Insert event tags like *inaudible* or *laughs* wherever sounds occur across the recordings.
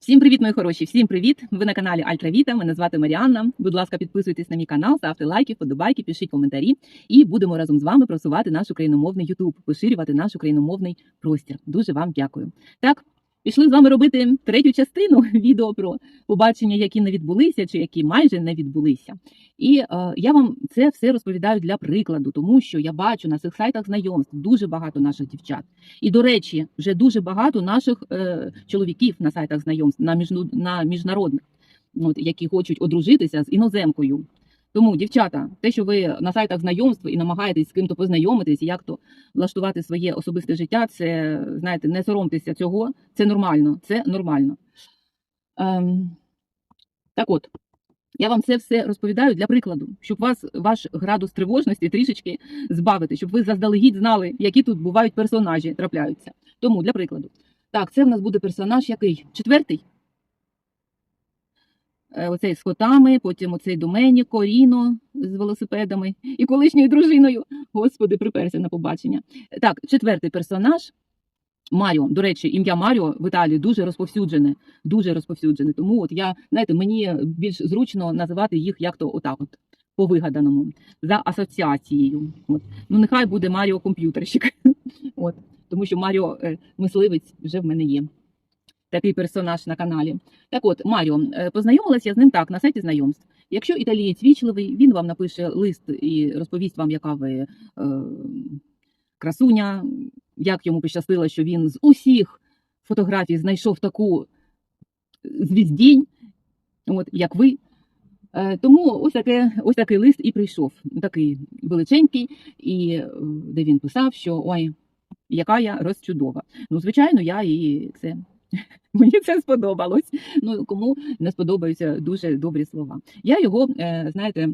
Всім привіт, мої хороші! Всім привіт! Ви на каналі Альтравіта. Мене звати Маріанна. Будь ласка, підписуйтесь на мій канал, ставте лайки, вподобайки, пишіть коментарі, і будемо разом з вами просувати наш україномовний Ютуб, поширювати наш україномовний простір. Дуже вам дякую. Так, пішли з вами робити третю частину *laughs* відео про побачення, які не відбулися, чи які майже не відбулися. І е, я вам це все розповідаю для прикладу, тому що я бачу на цих сайтах знайомств дуже багато наших дівчат. І до речі, вже дуже багато наших е, чоловіків на сайтах знайомств на міжну, на міжнародних, от, які хочуть одружитися з іноземкою. Тому, дівчата, те, що ви на сайтах знайомств і намагаєтесь з ким-то познайомитись, як то влаштувати своє особисте життя, це знаєте, не соромтеся цього, це нормально. Це нормально. Ем, так от. Я вам це все розповідаю для прикладу, щоб вас ваш градус тривожності трішечки збавити, щоб ви заздалегідь знали, які тут бувають персонажі, трапляються. Тому для прикладу. Так, це в нас буде персонаж який? Четвертий? Е, Оцей з котами, потім оцей Доменіко, Ріно з велосипедами і колишньою дружиною. Господи, приперся на побачення. Так, четвертий персонаж. Маріо, до речі, ім'я Маріо в Італії дуже розповсюджене, дуже розповсюджене. Тому от я, знаєте, мені більш зручно називати їх як то отак, от по вигаданому, за асоціацією. От. Ну, нехай буде Маріо комп'ютерщик. *laughs* От. Тому що Маріо е, мисливець вже в мене є. Такий персонаж на каналі. Так от, Маріо, е, познайомилася я з ним так на сайті знайомств. Якщо італієць вічливий, він вам напише лист і розповість вам, яка ви е, красуня, як йому пощастило, що він з усіх фотографій знайшов таку звіздінь, от як ви. Е, Тому ось таке, ось такий лист і прийшов, такий величенький, і е, де він писав, що ой, яка я розчудова. Ну, звичайно, я і це. *laughs* Мені це сподобалось. Ну кому не сподобаються дуже добрі слова. Я його, е, знаєте,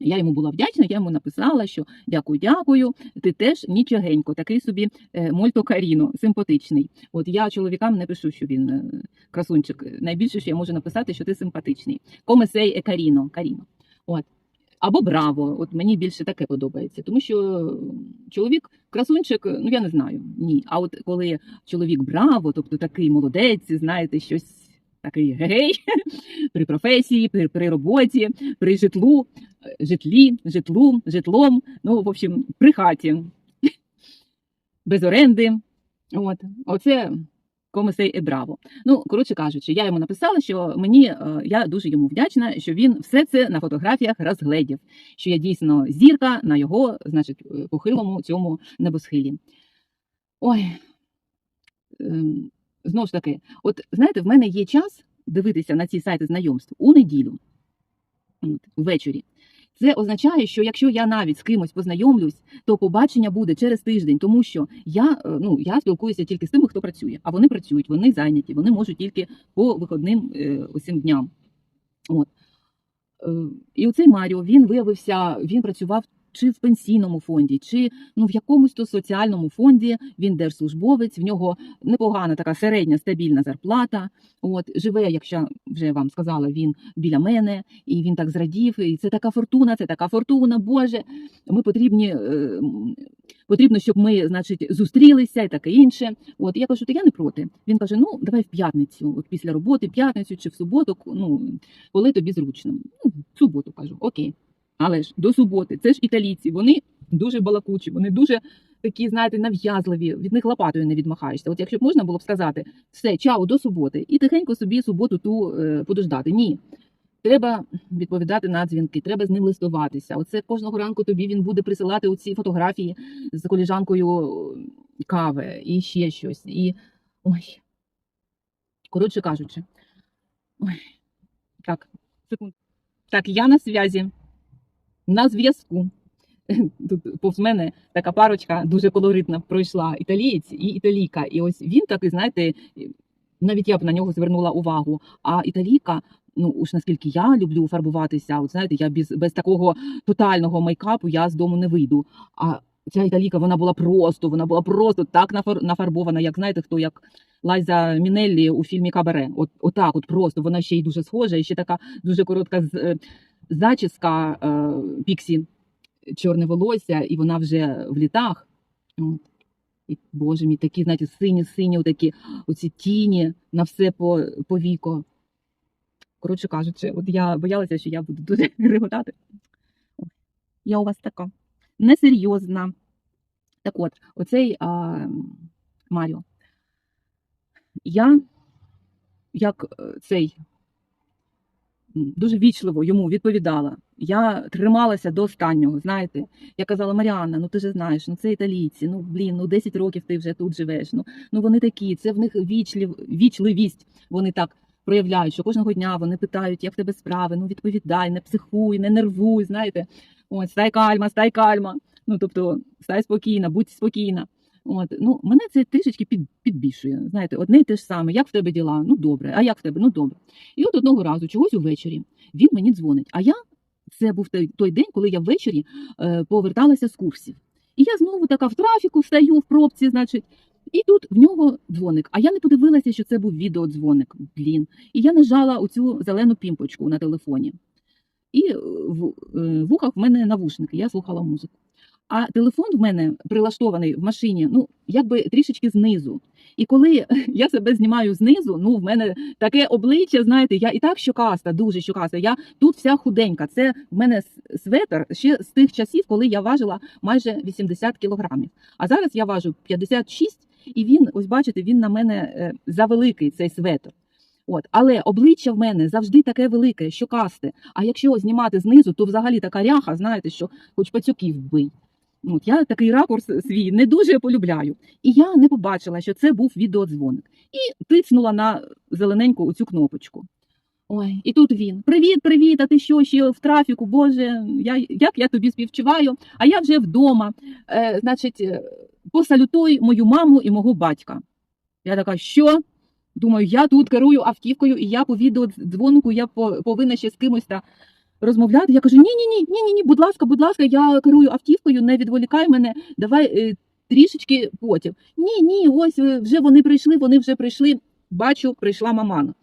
я йому була вдячна, я йому написала, що дякую, дякую. Ти теж нічогенько, такий собі е, мольто каріно, симпатичний. От я чоловікам не пишу, що він е, красунчик. Найбільше, що я можу написати, що ти симпатичний. Комесей каріно, каріно. От. Або браво, от мені більше таке подобається, тому що чоловік красунчик, ну я не знаю, ні. А от коли чоловік браво, тобто такий молодець, знаєте, щось такий гей *laughs* при професії, при, при роботі, при житлу, е, житлі, житлу, житлом, ну, в общем, при хаті, *laughs* без оренди. От, оце комесей і браво. Ну, коротше кажучи, я йому написала, що мені е, я дуже йому вдячна, що він все це на фотографіях розгледів, що я дійсно зірка на його, значить, е, похилому цьому небосхилі. Ой. Ем, Знову ж таки, от знаєте, в мене є час дивитися на ці сайти знайомств у неділю ввечері. Це означає, що якщо я навіть з кимось познайомлюсь, то побачення буде через тиждень, тому що я е, ну я спілкуюся тільки з тими, хто працює, а вони працюють, вони зайняті, вони можуть тільки по виходним е, усім дням. От. Е, І оцей Маріо він виявився, він працював чи в пенсійному фонді, чи ну в якомусь то соціальному фонді. Він держслужбовець, в нього непогана така середня стабільна зарплата. От живе, якщо вже вам сказала, він біля мене, і він так зрадів. І це така фортуна, це така фортуна. Боже, ми потрібні. е, Потрібно, щоб ми, значить, зустрілися і таке інше. От я кажу, то я не проти. Він каже: ну давай в п'ятницю, от після роботи, п'ятницю чи в суботу, ну коли тобі зручно. Ну, в суботу кажу, окей. Але ж до суботи, це ж італійці, вони дуже балакучі, вони дуже такі, знаєте, нав'язливі, від них лопатою не відмахаєшся. От якщо б можна було б сказати, все, чао, до суботи, і тихенько собі суботу ту е, подождати. Ні. Треба відповідати на дзвінки, треба з ним листуватися. Оце кожного ранку тобі він буде присилати оці фотографії з коліжанкою кави і ще щось. І ой. Коротше кажучи, ой. Так, секунду. Так, я на зв'язі. На зв'язку. *laughs* Тут повз мене така парочка дуже колоритна пройшла італієць і італійка. І ось він такий, знаєте, навіть я б на нього звернула увагу. А італійка, ну уж наскільки я люблю фарбуватися, от знаєте, я без, без такого тотального мейкапу я з дому не вийду. А ця італійка, вона була просто, вона була просто так нафар- нафарбована, як знаєте, хто як Лайза Мінеллі у фільмі Кабаре. От отак, от просто вона ще й дуже схожа, і ще така дуже коротка з- е, зачіска е, Піксі, чорне волосся, і вона вже в літах. От. І, боже мій, такі, знаєте, сині-сині, такі оці тіні на все по, по віко. Коротше кажучи, от я боялася, що я буду дуже *laughs* реготати. Я у вас така несерйозна. Так от, оцей а, Маріо. Я, як е, цей дуже вічливо йому відповідала. Я трималася до останнього. Знаєте, я казала, Маріанна, ну ти ж знаєш, ну це італійці, ну блін, ну 10 років ти вже тут живеш. Ну, ну вони такі, це в них вічлів, вічливість. Вони так проявляють, що кожного дня вони питають, як в тебе справи, ну відповідай, не психуй, не нервуй, знаєте. Ось, стай кальма, стай кальма. Ну, тобто, стай спокійна, будь спокійна. От, ну, мене це трішечки під, підбільшує. Знаєте, одне й те ж саме. Як в тебе діла? Ну добре. А як в тебе? Ну добре. І от одного разу, чогось увечері, він мені дзвонить. А я це був той, той день, коли я ввечері е, поверталася з курсів. І я знову така в трафіку стою в пробці, значить. І тут в нього дзвоник. А я не подивилася, що це був відеодзвоник. Блін. І я нажала оцю зелену пімпочку на телефоні. І е, в е, вухах в мене навушники, я слухала музику. А телефон в мене прилаштований в машині, ну якби трішечки знизу. І коли *laughs* я себе знімаю знизу, ну в мене таке обличчя, знаєте, я і так щокаста, дуже щокаста. Я тут вся худенька. Це в мене светр ще з тих часів, коли я важила майже 80 кілограмів. А зараз я важу 56, і він, ось бачите, він на мене е, завеликий цей светр. От, але обличчя в мене завжди таке велике, щокасте. А якщо знімати знизу, то взагалі така ряха, знаєте, що хоч пацюків вбий. От я такий ракурс свій не дуже полюбляю. І я не побачила, що це був відеодзвоник. І тицнула на зелененьку оцю кнопочку. Ой, і тут він. Привіт, привіт, а ти що ще в трафіку? Боже, я, як я тобі співчуваю, а я вже вдома. Е, значить, е, посалютуй мою маму і мого батька. Я така, що? Думаю, я тут керую автівкою, і я по відеодзвонку я по- повинна ще з кимось та розмовляти. Я кажу: ні, ні, ні, ні, ні, ні, будь ласка, будь ласка, я керую автівкою, не відволікай мене, давай е, трішечки потім. Ні, ні, ось е, вже вони прийшли, вони вже прийшли. Бачу, прийшла мамана.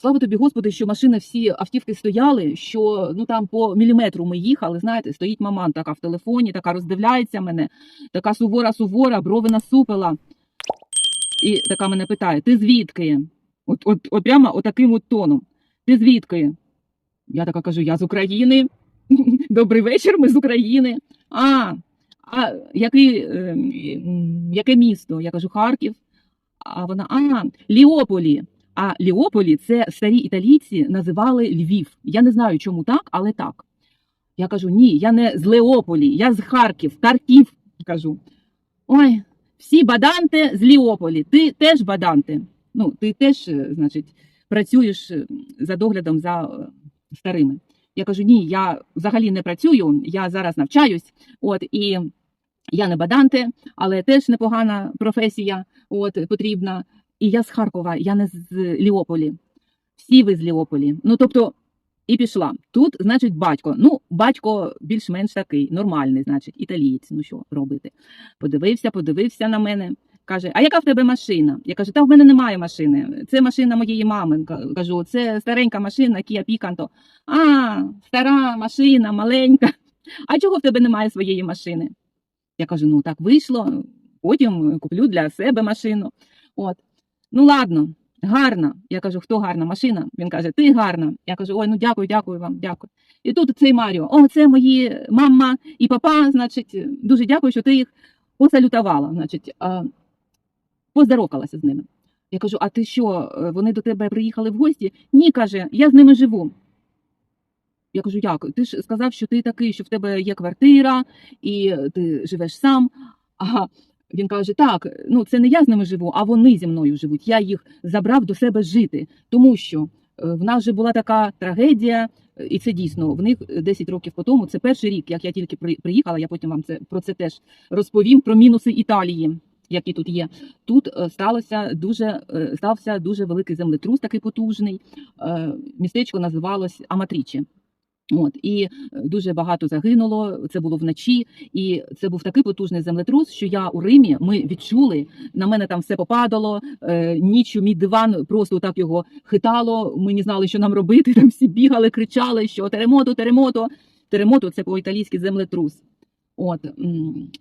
Слава тобі, Господи, що машини всі автівки стояли, що ну там по міліметру ми їхали. Знаєте, стоїть маман така в телефоні, така роздивляється мене, така сувора, сувора, брови насупила. І така мене питає: ти звідки? От, от, от прямо отаким от тоном. Ти звідки? Я така кажу: я з України. *laughs* Добрий вечір, ми з України. А, а який, е, яке місто? Я кажу, Харків. А вона, а, Ліополі. А Ліополі це старі італійці називали Львів. Я не знаю, чому так, але так. Я кажу: ні, я не з Леополі, я з Харків, Харків. кажу. Ой, всі баданти з Ліополі. Ти теж баданти. Ну, ти теж, е, значить, працюєш е, за доглядом за е, старими. Я кажу: ні, я взагалі не працюю, я зараз навчаюсь. От і я не баданти, але теж непогана професія, от потрібна. І я з Харкова, я не з Ліополі. Всі ви з Ліополі. Ну тобто, і пішла. Тут, значить, батько. Ну, батько більш-менш такий, нормальний, значить, італієць. Ну що робити? Подивився, подивився на мене. Каже: А яка в тебе машина? Я кажу, та в мене немає машини. Це машина моєї мами. Кажу, це старенька машина, Kia Picanto. А, стара машина, маленька. А чого в тебе немає своєї машини? Я кажу: ну так вийшло, потім куплю для себе машину. От. Ну ладно, гарна. Я кажу, хто гарна машина? Він каже, ти гарна. Я кажу, ой, ну дякую, дякую вам, дякую. І тут цей Маріо, о, це мої мама і папа, значить, дуже дякую, що ти їх посалютувала, значить, поздоровкалася з ними. Я кажу, а ти що, е, вони до тебе приїхали в гості? Ні, каже, я з ними живу. Я кажу, як? Ти ж сказав, що ти такий, що в тебе є квартира, і ти живеш сам. А він каже: так, ну це не я з ними живу, а вони зі мною живуть. Я їх забрав до себе жити, тому що е, в нас же була така трагедія, е, і це дійсно в них 10 років по тому. Це перший рік, як я тільки при- приїхала. Я потім вам це про це теж розповім про мінуси Італії. Які тут є, тут е, сталося дуже е, стався дуже великий землетрус, такий потужний. Е, Містечко називалось Аматріче. От і дуже багато загинуло. Це було вночі, і це був такий потужний землетрус, що я у Римі ми відчули. На мене там все попадало. Ніччю мій диван просто так його хитало. Ми не знали, що нам робити. *laughs* Там всі бігали, кричали, що теремото, теремото. Теремото це по-італійськи землетрус. От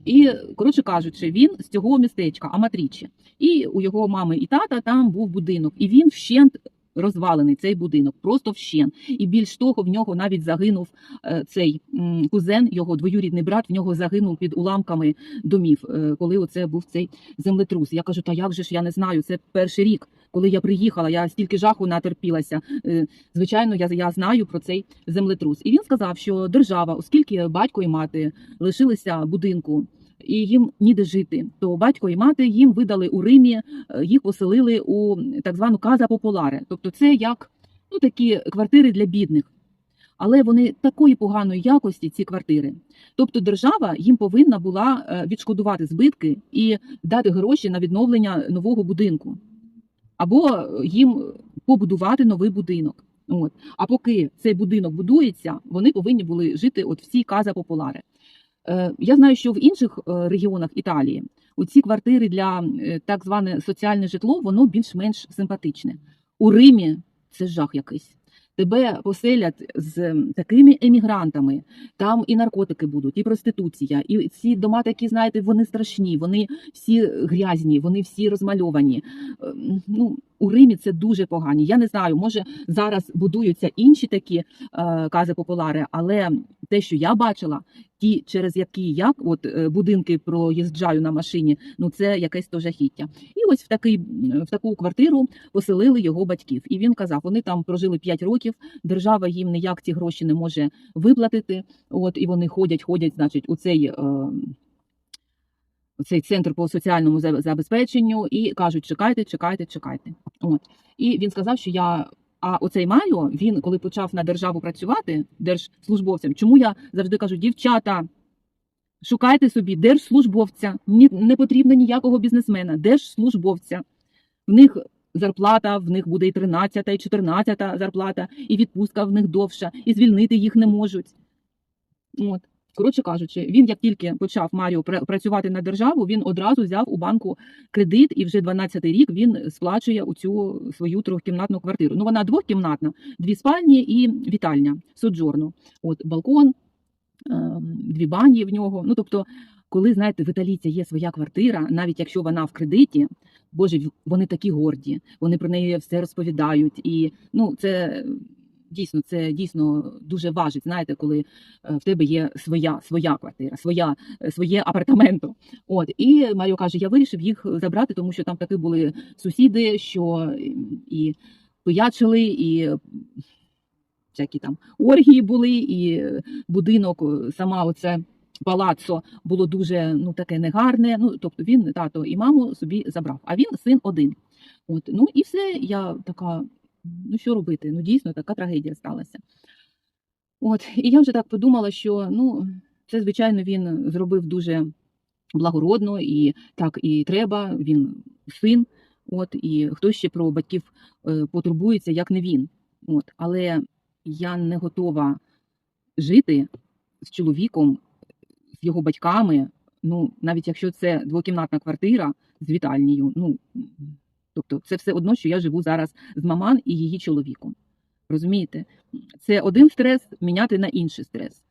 і коротше кажучи, він з цього містечка Аматрічі, і у його мами і тата там був будинок, і він вщент розвалений цей будинок, просто вщент. І більш того, в нього навіть загинув е, цей кузен, його двоюрідний брат. В нього загинув під уламками домів, е, коли оце був цей землетрус. Я кажу, та як же ж я не знаю, це перший рік. Коли я приїхала, я стільки жаху натерпілася. Е, Звичайно, я, я знаю про цей землетрус. І він сказав, що держава, оскільки батько і мати лишилися будинку. І їм ніде жити, то батько і мати їм видали у Римі, е, їх поселили у так звану каза популаре. Тобто, це як ну такі квартири для бідних. Але вони такої поганої якості, ці квартири. Тобто, держава їм повинна була е, відшкодувати збитки і дати гроші на відновлення нового будинку, або їм побудувати новий будинок. От. А поки цей будинок будується, вони повинні були жити от в цій каза популаре. Е, Я знаю, що в інших е, регіонах Італії ці квартири для е, так зване соціальне житло, воно більш-менш симпатичне. У Римі це жах якийсь. Тебе поселять з такими емігрантами, там і наркотики будуть, і проституція, і ці дома такі, знаєте, вони страшні, вони всі грязні, вони всі розмальовані. Ем, Ну, у Римі це дуже погані. Я не знаю, може зараз будуються інші такі е, кази популари, але те, що я бачила, ті, через які я от е, будинки проїжджаю на машині, ну це якесь то жахіття. І ось в такий в таку квартиру поселили його батьків. І він казав, вони там прожили 5 років. Держава їм ніяк ці гроші не може виплатити. От і вони ходять, ходять, значить, у цей. Е, цей центр по соціальному забезпеченню і кажуть: чекайте, чекайте, чекайте. От і він сказав, що я. А оцей Майо, він коли почав на державу працювати держслужбовцем, чому я завжди кажу, дівчата, шукайте собі держслужбовця, не потрібно ніякого бізнесмена, держслужбовця. В них зарплата, в них буде і 13, і 14 зарплата, і відпустка в них довша, і звільнити їх не можуть. От. Коротше кажучи, він як тільки почав Маріо пра- працювати на державу, він одразу взяв у банку кредит, і вже 12-й рік він сплачує у цю свою трьохкімнатну квартиру. Ну вона двохкімнатна, дві спальні і вітальня, соджорно. От балкон, ем, дві бані в нього. Ну тобто, коли знаєте, в італійця є своя квартира, навіть якщо вона в кредиті, боже, вони такі горді, вони про неї все розповідають, і ну це. Дійсно, це дійсно дуже важить. Знаєте, коли е, в тебе є своя своя квартира, своя е, своє апартаменто. От і Маріо каже: я вирішив їх забрати, тому що там таки були сусіди, що і пиячили, і всякі там оргії були, і будинок, е, сама оце палацо було дуже ну таке негарне. Ну тобто він тато і маму собі забрав. А він син один. От ну і все. Я така. Ну що робити? Ну дійсно така трагедія сталася. От і я вже так подумала, що ну це звичайно він зробив дуже благородно, і так і треба. Він син. От і хто ще про батьків е, потурбується, як не він. От, але я не готова жити з чоловіком, з його батьками. Ну, навіть якщо це двокімнатна квартира з вітальнею, ну тобто це все одно, що я живу зараз з маман і її чоловіком. Розумієте? Це один стрес міняти на інший стрес.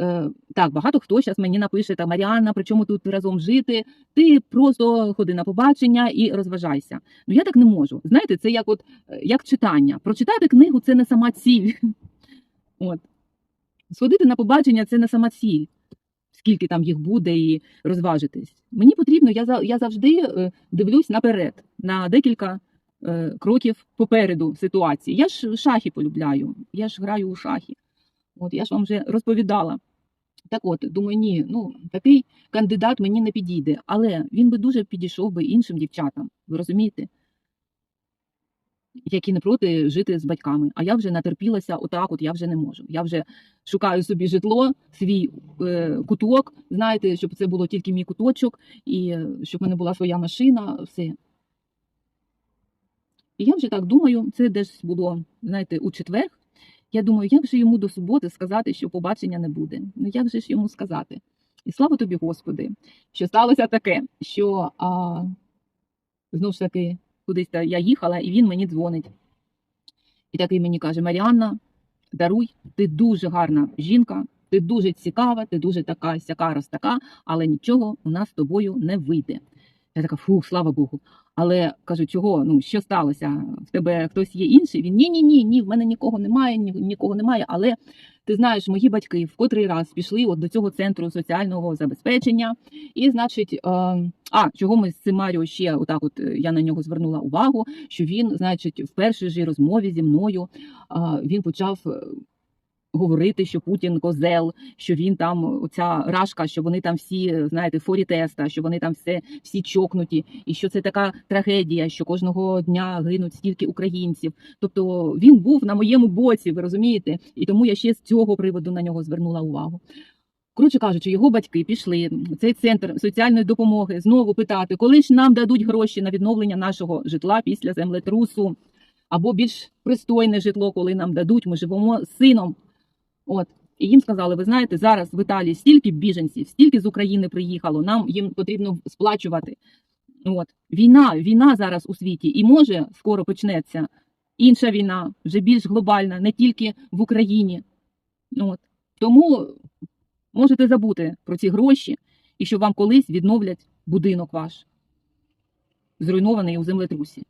Е, так, багато хто зараз мені напише, та Маріанна, при чому тут разом жити? Ти просто ходи на побачення і розважайся. Ну я так не можу. Знаєте, це як от е, як читання. Прочитати книгу це не сама ціль. *laughs* От. Сходити на побачення це не сама ціль, скільки там їх буде, і розважитись. Мені потрібно, я я завжди е, дивлюсь наперед, на декілька е, кроків попереду ситуації. Я ж шахи полюбляю, я ж граю у шахи. От я ж вам вже розповідала. Так от, думаю, ні, ну такий кандидат мені не підійде, але він би дуже підійшов би іншим дівчатам. Ви розумієте? Які не проти жити з батьками. А я вже натерпілася, отак, от я вже не можу. Я вже шукаю собі житло, свій е, куток, знаєте, щоб це було тільки мій куточок, і е, щоб в мене була своя машина, все. І я вже так думаю, це десь було, знаєте, у четвер. Я думаю, як же йому до суботи сказати, що побачення не буде? Ну як же ж йому сказати? І слава тобі, Господи, що сталося таке, що а, знову ж таки кудись я їхала, і він мені дзвонить. І такий мені каже: Маріанна, даруй, ти дуже гарна жінка, Ти дуже цікава, ти дуже така сяка розтака, але нічого у нас з тобою не вийде. Я така, фух, слава Богу. Але кажу, чого? Ну що сталося? В тебе хтось є інший? Він ні, ні, ні, ні, в мене нікого немає, ні, нікого немає. Але ти знаєш, мої батьки в котрий раз пішли от до цього центру соціального забезпечення. І, значить, е, а чого ми з цим Маріо ще отак, от е, я на нього звернула увагу, що він, значить, в першій же розмові зі мною е, він почав. Говорити, що Путін козел, що він там оця рашка, що вони там всі знаєте, форі теста, що вони там все всі чокнуті, і що це така трагедія, що кожного дня гинуть стільки українців. Тобто він був на моєму боці, ви розумієте? І тому я ще з цього приводу на нього звернула увагу. Коротше кажучи, його батьки пішли в цей центр соціальної допомоги знову питати, коли ж нам дадуть гроші на відновлення нашого житла після землетрусу, або більш пристойне житло, коли нам дадуть. Ми живемо з сином. От і їм сказали: ви знаєте, зараз в Італії стільки біженців, стільки з України приїхало. Нам їм потрібно сплачувати. От війна, війна зараз у світі, і може скоро почнеться інша війна, вже більш глобальна, не тільки в Україні. От тому можете забути про ці гроші, і що вам колись відновлять будинок ваш, зруйнований у землетрусі.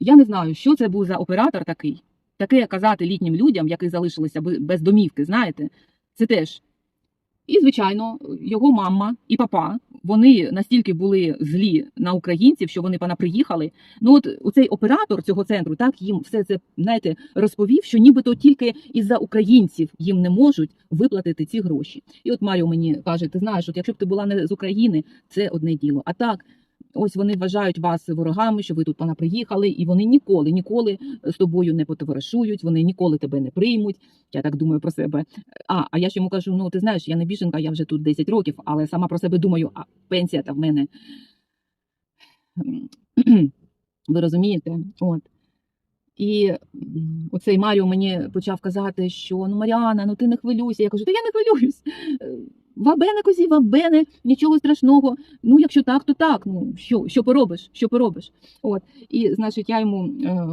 Я не знаю, що це був за оператор такий. Таке казати літнім людям, які залишилися без домівки, знаєте, це теж. І, звичайно, його мама і папа вони настільки були злі на українців, що вони пана приїхали. Ну от цей оператор цього центру так їм все це знаєте розповів, що нібито тільки із-за українців їм не можуть виплатити ці гроші. І от Маріо мені каже: ти знаєш, от якщо б ти була не з України, це одне діло. А так. Ось вони вважають вас ворогами, що ви тут пана приїхали, і вони ніколи, ніколи з тобою не потоваришують, вони ніколи тебе не приймуть. Я так думаю про себе. А, а я ж йому кажу: ну ти знаєш, я не біженка, я вже тут 10 років, але сама про себе думаю, а пенсія та в мене. *clears throat* Ви розумієте? От. І оцей Маріо мені почав казати, що ну Маріана, ну ти не хвилюйся. Я кажу, та я не хвилююсь. Вабене козі, вабене, нічого страшного. Ну, якщо так, то так. Ну що, що поробиш? Що поробиш? От. І значить, я йому е,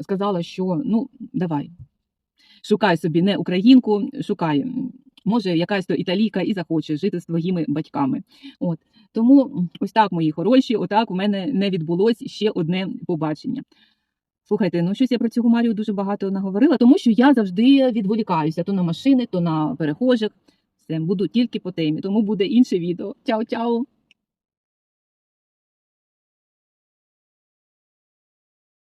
сказала, що ну давай, шукай собі не українку, шукай. Може, якась то італійка і захоче жити з твоїми батьками. От тому ось так, мої хороші, отак у мене не відбулось ще одне побачення. Слухайте, ну щось я про цього Марію дуже багато наговорила, тому що я завжди відволікаюся то на машини, то на перехожих. Все, буду тільки по темі, тому буде інше відео. Чао-чао!